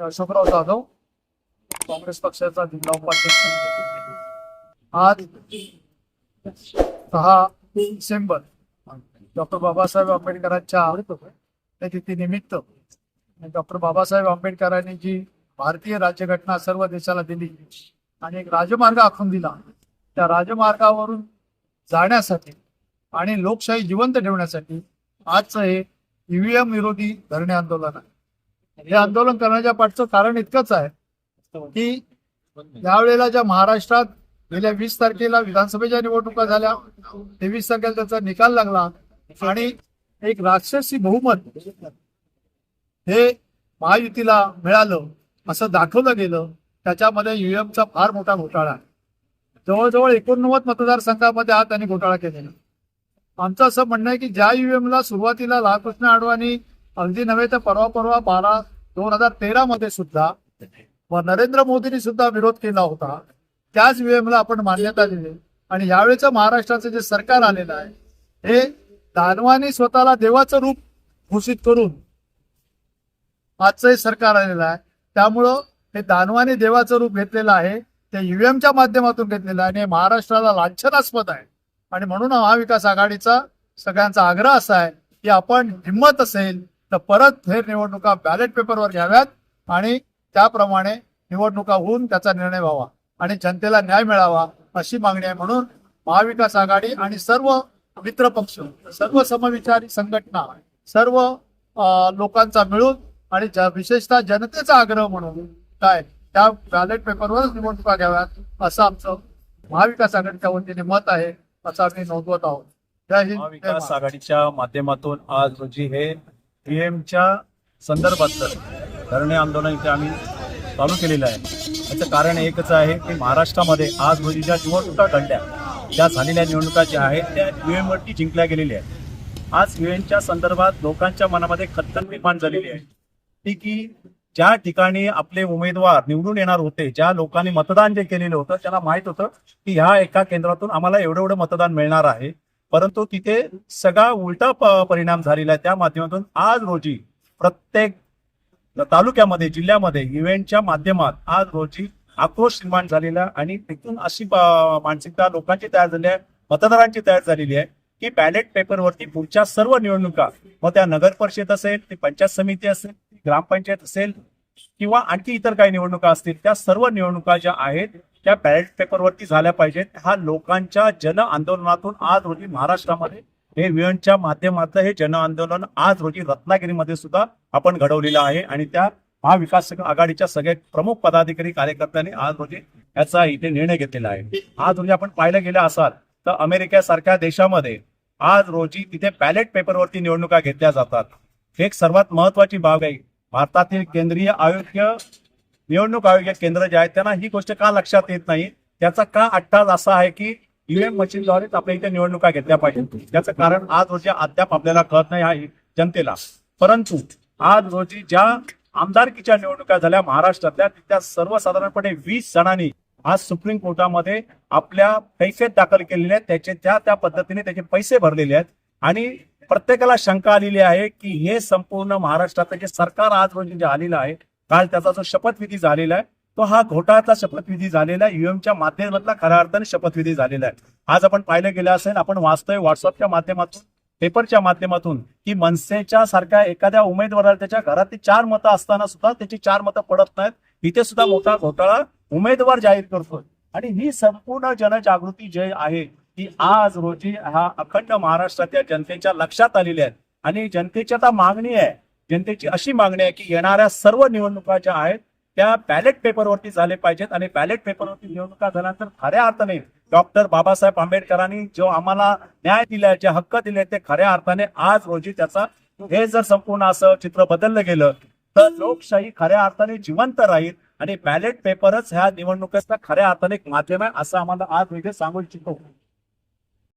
अशोकराव जाधव काँग्रेस पक्षाचा जिल्हा उपाध्यक्ष आज सहा डिसेंबर डॉक्टर बाबासाहेब आंबेडकरांच्या तिथीनिमित्त डॉक्टर बाबासाहेब आंबेडकरांनी जी भारतीय राज्यघटना सर्व देशाला दिली आणि एक राजमार्ग आखून दिला त्या राजमार्गावरून जाण्यासाठी आणि लोकशाही जिवंत ठेवण्यासाठी आजचं हे ईव्हीएम विरोधी धरणे आंदोलन आहे. हे आंदोलन करण्याच्या पाठचं कारण इतकंच आहे की यावेळेला ज्या महाराष्ट्रात गेल्या वीस तारखेला विधानसभेच्या निवडणुका झाल्या तेवीस तारखेला त्याचा निकाल लागला आणि एक राक्षसी बहुमत हे महायुतीला मिळालं असं दाखवलं गेलं त्याच्यामध्ये युएमचा फार मोठा घोटाळा आहे. जवळजवळ एकोणनव्वद मतदारसंघामध्ये हा त्यांनी घोटाळा केलेला आमचं असं म्हणणं आहे की ज्या युएमला ला सुरुवातीला लालकृष्ण अडवाणी अगदी नव्हे तर परवा परवा बारा दोन हजार तेरा मध्ये सुद्धा व नरेंद्र मोदींनी सुद्धा विरोध केला होता. त्याच ईव्हीएम ला आपण मान्यता दिली. आणि यावेळेचं महाराष्ट्राचं जे सरकार आलेलं आहे हे दानवानी स्वतःला देवाचं रूप घोषित करून आजचं हे सरकार आलेलं आहे. त्यामुळं हे दानवानी देवाचं रूप घेतलेलं आहे ते ईव्हीएमच्या माध्यमातून घेतलेलं आहे आणि हे महाराष्ट्राला लांछनास्पद आहे. आणि म्हणून महाविकास आघाडीचा सगळ्यांचा आग्रह असा आहे की आपण हिंमत असेल तर परत फेर निवडणुका बॅलेट पेपरवर घ्याव्यात आणि त्याप्रमाणे निवडणुका होऊन त्याचा निर्णय व्हावा आणि जनतेला न्याय मिळावा अशी मागणी आहे म्हणून महाविकास आघाडी आणि सर्व मित्र पक्ष सर्व समविचारी संघटना सर्व लोकांचा मिळून आणि विशेषतः जनतेचा आग्रह म्हणून काय त्या बॅलेट पेपरवरच निवडणुका घ्याव्यात असं आमचं महाविकास आघाडीच्या वतीने मत आहे असं आम्ही नोंदवत आहोत महाविकास. आघाडीच्या माध्यमातून आज रोजी हे पीएमच्या संदर्भातलं धरणे आंदोलन इथे आम्ही चालू केलेलं आहे. याचं कारण एकच आहे की महाराष्ट्रामध्ये आज रोजी ज्या निवडणुका घडल्या त्या झालेल्या निवडणुका ज्या आहेत त्या यू एमवरती जिंकल्या गेलेल्या आहेत. आज यू एनच्या संदर्भात लोकांच्या मनामध्ये खतखत निर्माण झालेली आहे. ती की ज्या ठिकाणी आपले उमेदवार निवडून येणार होते ज्या लोकांनी मतदान जे केलेलं होतं त्यांना माहीत होतं की ह्या एका केंद्रातून आम्हाला एवढं एवढं मतदान मिळणार आहे. परंतु तिथे सगळा उलटा परिणाम झालेला आहे. त्या माध्यमातून आज रोजी प्रत्येक तालुक्यामध्ये जिल्ह्यामध्ये इव्हेंटच्या माध्यमात आज रोजी आक्रोश निर्माण झालेला आणि तिथून अशी मानसिकता लोकांची तयार झाली आहे मतदारांची तयार झालेली आहे की बॅलेट पेपरवरती पुढच्या सर्व निवडणुका मग त्या नगर परिषद असेल ती पंचायत समिती असेल ग्रामपंचायत असेल किंवा आणखी इतर काही निवडणुका असतील त्या सर्व निवडणुका ज्या आहेत त्या बॅलेट पेपरवरती झाल्या पाहिजेत. हा लोकांच्या जन आंदोलनातून आज रोजी महाराष्ट्रामध्ये हे वियनच्या माध्यमातलं हे जन आंदोलन आज रोजी रत्नागिरीमध्ये सुद्धा आपण घडवलेलं आहे. आणि त्या महाविकास आघाडीच्या सगळ्या प्रमुख पदाधिकारी कार्यकर्त्यांनी आज रोजी याचा इथे निर्णय घेतलेला आहे. आज रोजी आपण पाहिलं गेलं असाल तर अमेरिकेसारख्या देशामध्ये आज रोजी तिथे बॅलेट पेपरवरती निवडणुका घेतल्या जातात. एक सर्वात महत्वाची बाब आहे भारतातील केंद्रीय आरोग्य निवडणूक आयोग केंद्र जे आहेत त्यांना ही गोष्ट का लक्षात येत नाही? त्याचा का अट्टाज असा आहे की UM ईव्हीएम मशीनद्वारेच आपल्या इथे निवडणुका घेतल्या पाहिजेत त्याचं कारण आज रोजी अद्याप आपल्याला कळत नाही आहे जनतेला. परंतु आज रोजी ज्या आमदारकीच्या निवडणुका झाल्या महाराष्ट्रातल्या त्या सर्वसाधारणपणे वीस जणांनी आज सुप्रीम कोर्टामध्ये आपल्या पैसे दाखल केलेले आहेत. त्याचे त्या त्या पद्धतीने त्याचे पैसे भरलेले आहेत. आणि प्रत्येकाला शंका आलेली आहे की हे संपूर्ण महाराष्ट्राचं जे सरकार आज रोजी जे आलेलं आहे काल त्याचा जो शपथविधी झालेला आहे तो हा घोटाळाचा शपथविधी झालेला आहे. UM युएमच्या माध्यमातला खऱ्या अर्थाने शपथविधी झालेला आहे. आज आपण पाहिलं गेलं असेल आपण वाचतोय व्हॉट्सअपच्या माध्यमातून पेपरच्या माध्यमातून की मनसेच्या सारख्या एखाद्या उमेदवाराला त्याच्या घरातील चार मतं असताना सुद्धा त्याची चार मतं पडत नाहीत. इथे सुद्धा मोठा घोटाळा उमेदवार जाहीर करतोय. आणि ही संपूर्ण जनजागृती जे आहे ती आज रोजी हा अखंड महाराष्ट्रातील जनतेच्या लक्षात आलेली आहे. आणि जनतेची आता मागणी आहे जनतेची अशी मागणी आहे की येणाऱ्या सर्व निवडणुका ज्या आहेत त्या बॅलेट पेपरवरती झाले पाहिजेत आणि बॅलेट पेपरवरती निवडणुका झाल्यानंतर खऱ्या अर्थाने डॉक्टर बाबासाहेब आंबेडकरांनी जो आम्हाला न्याय दिलाय जे हक्क दिले ते खऱ्या अर्थाने आज रोजी त्याचा हे जर संपूर्ण असं चित्र बदललं गेलं तर लोकशाही खऱ्या अर्थाने जिवंत राहील आणि बॅलेट पेपरच ह्या निवडणुकीचा खऱ्या अर्थाने एक माध्यम आहे असं आम्हाला आज वेगळे सांगू इच्छितो.